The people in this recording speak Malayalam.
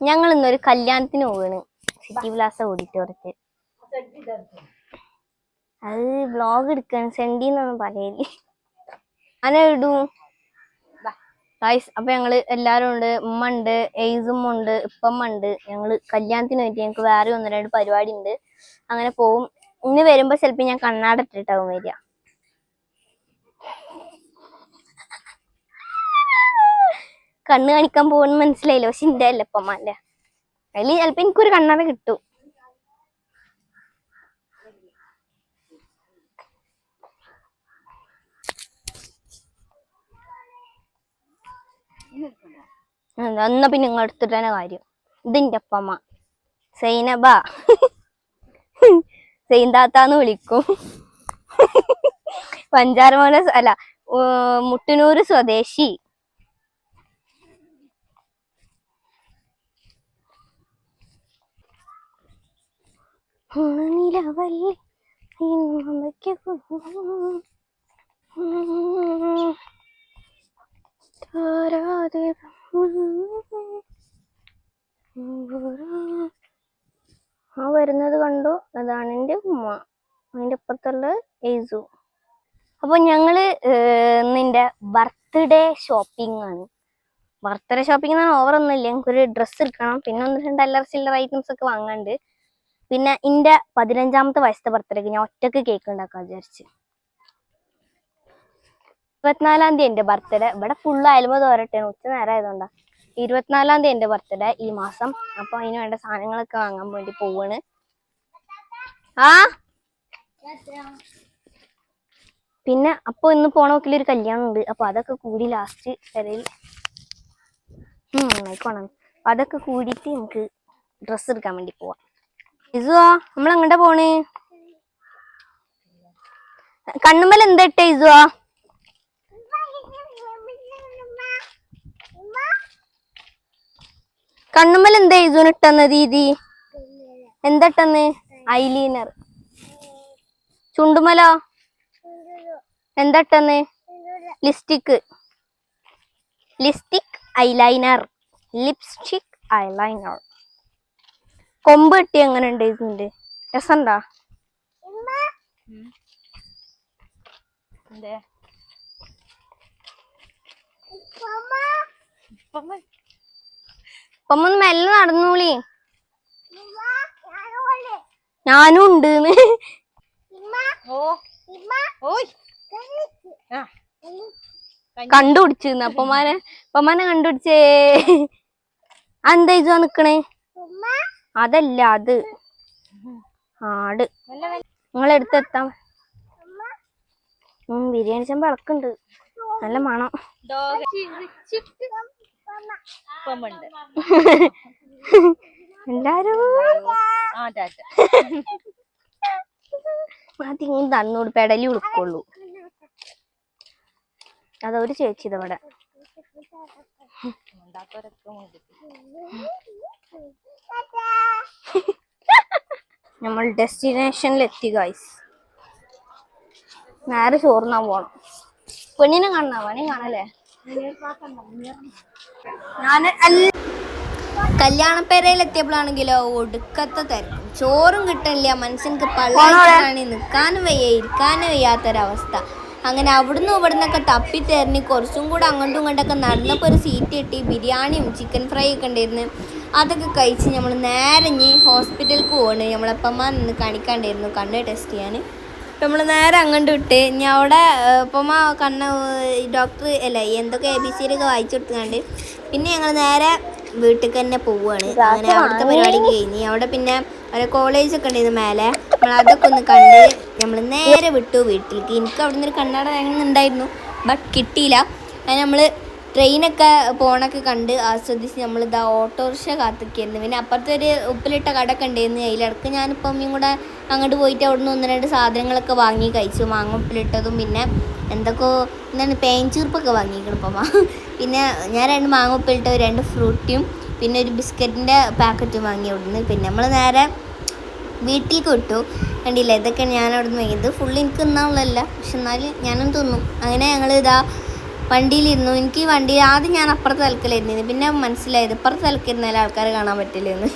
ഞങ്ങൾ ഇന്നൊരു കല്യാണത്തിന് പോവാണ്. സിറ്റി പ്ലാസ ഓഡിറ്റോറിയത്തിൽ അത് ബ്ലോഗ് എടുക്കാൻ സെൻഡി എന്നൊന്നും പറയല്ലേ അങ്ങനെ ഇടും. ഗായ്സ് അപ്പൊ ഞങ്ങൾ എല്ലാരും ഉണ്ട്. ഉമ്മ ഉണ്ട് എയ്സും ഉണ്ട് ഇപ്പമ്മ ഉണ്ട്. ഞങ്ങൾ കല്യാണത്തിന് പറ്റി ഞങ്ങൾക്ക് വേറെ ഒന്ന് രണ്ട് പരിപാടി ഉണ്ട്. അങ്ങനെ പോവും. ഇന്ന് വരുമ്പോ ചിലപ്പോ ഞാൻ കണ്ണാട ഇട്ടിട്ടാവും വരിക. കണ്ണ് കാണിക്കാൻ പോകുന്ന മനസ്സിലായില്ല. പക്ഷെ ഇന്റെ അല്ല ഇപ്പമ്മന്റെ അതിൽ ചിലപ്പോ എനിക്കൊരു കണ്ണട കിട്ടും. എന്നാ പിന്നെ നിങ്ങൾ എടുത്തിട്ട് തന്നെ കാര്യം? ഇതിന്റെ അപ്പമ്മ സൈനബ. സൈന്താത്താന്ന് വിളിക്കും. മോനെ അല്ല ഏ, മുട്ടനൂര് സ്വദേശി. ആ വരുന്നത് കണ്ടു? അതാണ് എന്റെ ഉമ്മ. അതിന്റെ അപ്പുറത്തുള്ള ഏസു അപ്പൊ ഞങ്ങൾ നിന്റെ ബർത്ത്ഡേ ഷോപ്പിംഗ് ആണ്. ബർത്ത്ഡേ ഷോപ്പിംഗ് എന്ന് ഓവർ ഞങ്ങൾക്ക് ഞങ്ങൾക്കൊരു ഡ്രസ്സ് എടുക്കണം. പിന്നെ ഒന്ന് രണ്ട് അല്ലറ ചില്ലറ ഐറ്റംസ് ഒക്കെ വാങ്ങാണ്ട് പിന്നെ ഇന്റെ പതിനഞ്ചാമത്തെ വയസ്സത്തെ ബർത്ത്ഡേക്ക് ഞാൻ ഒറ്റയ്ക്ക് കേക്ക് ഉണ്ടാക്കാൻ വിചാരിച്ചു. ഇരുപത്തിനാലാം തീയതി എന്റെ ബർത്ത്ഡേ ഇവിടെ ഫുള്ള് അയൽമ വരട്ടെ ഉച്ച നേരം ആയതുകൊണ്ടാ. ഇരുപത്തിനാലാം തീയതി എന്റെ ബർത്ത്ഡേ ഈ മാസം അപ്പൊ അതിന് വേണ്ട സാധനങ്ങളൊക്കെ വാങ്ങാൻ വേണ്ടി പോവാണ്. ആ? പിന്നെ അപ്പൊ ഇന്ന് പോണ വക്കിൽ ഒരു കല്യാണം ഉണ്ട്. അപ്പൊ അതൊക്കെ കൂടി ലാസ്റ്റ് വരയിൽ ആയിക്കോണം അതൊക്കെ കൂടിയിട്ട് നമുക്ക് ഡ്രസ്സ് എടുക്കാൻ വേണ്ടി പോവാം. ഇസുവാ നമ്മൾ എങ്ങോട്ടാ പോണ്? കണ്ണുമ്മൽ എന്തട്ടെ ഇസുവാ കണ്ണുമ്മൽ എന്താ ഇസുവിന് ഇട്ടെന്ന് ദീദി എന്തട്ടെന്ന് ഐലീനർ. ചുണ്ടുമലോ? എന്തട്ടെന്ന് ലിസ്റ്റിക് ലിപ്സ്റ്റിക് ഐലൈനർ. Lipstick eyeliner. കൊമ്പ് കിട്ടി എങ്ങനെ ഉണ്ട് ഇതിന്റെ രസണ്ടാ ഒന്ന് മെല്ലെ നടന്നൂളി. ഞാനും ഉണ്ട്. കണ്ടുപിടിച്ചിരുന്നു. അപ്പമാനെ അപ്പമാനെ കണ്ടുപിടിച്ചേ. എന്താ ഇജോ നിക്കണേ അതല്ല അത്. ആട്. എടുത്തെത്താം ഉം ബിരിയാണി ചെമ്പ് ഇളക്കുണ്ട് നല്ല മണം. എല്ലാരും. ആദ്യം തന്നോട് പെടലി ഉൾക്കൊള്ളു അതൊരു ചേച്ചി ഇതവിടെ. നമ്മൾ ഡെസ്റ്റിനേഷനിൽ എത്തി ഗൈസ് നേരെ ചോർന്നാൻ പോണം. പെണ്ണിനെ കാണണ പണി കാണല്ലേ? ഞാൻ കല്യാണപ്പേരയിൽ എത്തിയപ്പോഴാണെങ്കിലോ ഒടുക്കത്തെ തരം ചോറും കിട്ടണില്ല. മനുഷ്യൻക്ക് പള്ളാണ് നിൽക്കാനും വയ്യ ഇരിക്കാനും വയ്യാത്തൊരവസ്ഥ. അങ്ങനെ അവിടുന്ന് ഇവിടുന്നൊക്കെ തപ്പി തെരഞ്ഞ് കുറച്ചും കൂടെ അങ്ങോട്ടും ഇങ്ങോട്ടൊക്കെ നടന്നപ്പോൾ ഒരു സീറ്റ് കിട്ടി. ബിരിയാണിയും ചിക്കൻ ഫ്രൈ ഒക്കെ ഉണ്ടായിരുന്നു. അതൊക്കെ കഴിച്ച് നമ്മൾ നേരെ ഇനി ഹോസ്പിറ്റലിലേക്ക് പോവാണ്. നമ്മളപ്പമ്മ നിന്ന് കാണിക്കാണ്ടായിരുന്നു കണ്ണ് ടെസ്റ്റ് ചെയ്യാൻ. നമ്മൾ നേരെ അങ്ങോട്ട് വിട്ട് ഇനി അവിടെ ഇപ്പമ്മ കണ്ണ് ഡോക്ടർ അല്ല എന്തൊക്കെ എ ബി സി ഒക്കെ വായിച്ചു കൊടുത്തുകൊണ്ട് പിന്നെ ഞങ്ങൾ നേരെ വീട്ടിൽ തന്നെ പോവുകയാണ് അങ്ങനെ അവിടുത്തെ പരിപാടി കഴിഞ്ഞ് അവിടെ പിന്നെ ഒരു കോളേജ് ഒക്കെ ഉണ്ടായിരുന്നു മേലെ. നമ്മൾ അതൊക്കെ ഒന്ന് കണ്ട് നമ്മൾ നേരെ വിട്ടു വീട്ടിലേക്ക്. എനിക്ക് അവിടെ നിന്ന് ഒരു കണ്ണട വാങ്ങുന്നുണ്ടായിരുന്നു ബട്ട് കിട്ടിയില്ല. അങ്ങനെ നമ്മൾ ട്രെയിനൊക്കെ പോണൊക്കെ കണ്ട് ആസ്വദിച്ച് നമ്മൾ ഇതാ ഓട്ടോറിക്ഷ കാത്തിക്കായിരുന്നു പിന്നെ അപ്പുറത്തെ ഒരു ഉപ്പിലിട്ട കടക്കെ ഉണ്ടായിരുന്നു. അതിലിടക്ക് ഞാനിപ്പം അമ്മയും കൂടെ അങ്ങോട്ട് പോയിട്ട് അവിടുന്ന് ഒന്ന് രണ്ട് സാധനങ്ങളൊക്കെ വാങ്ങി കഴിച്ചു. മാങ്ങ ഉപ്പിലിട്ടതും പിന്നെ എന്തൊക്കെ എന്താണ് പേഞ്ചീർപ്പൊക്കെ വാങ്ങിക്കണപ്പമ്മ പിന്നെ ഞാൻ രണ്ട് മാങ്ങ ഉപ്പിലിട്ട രണ്ട് ഫ്രൂട്ടിയും പിന്നെ ഒരു ബിസ്ക്കറ്റിന്റെ പാക്കറ്റും വാങ്ങി അവിടുന്ന്. പിന്നെ നമ്മൾ നേരെ വീട്ടിൽ കൊട്ടു കണ്ടില്ല? ഇതൊക്കെ ഞാൻ അവിടെ നിന്ന് ഇത് ഫുള്ള് എനിക്ക് തിന്നാനുള്ളതല്ല. പക്ഷെ എന്നാലും ഞാനും തിന്നും. അങ്ങനെ ഞങ്ങൾ ഇതാ വണ്ടിയിലിരുന്നു. എനിക്ക് ഈ വണ്ടി ആദ്യം ഞാൻ അപ്പുറത്ത് തലക്കലായിരുന്നു. പിന്നെ മനസ്സിലായത് ഇപ്പുറത്ത് തലക്കിരുന്നാലും ആൾക്കാർ കാണാൻ പറ്റില്ലെന്ന്.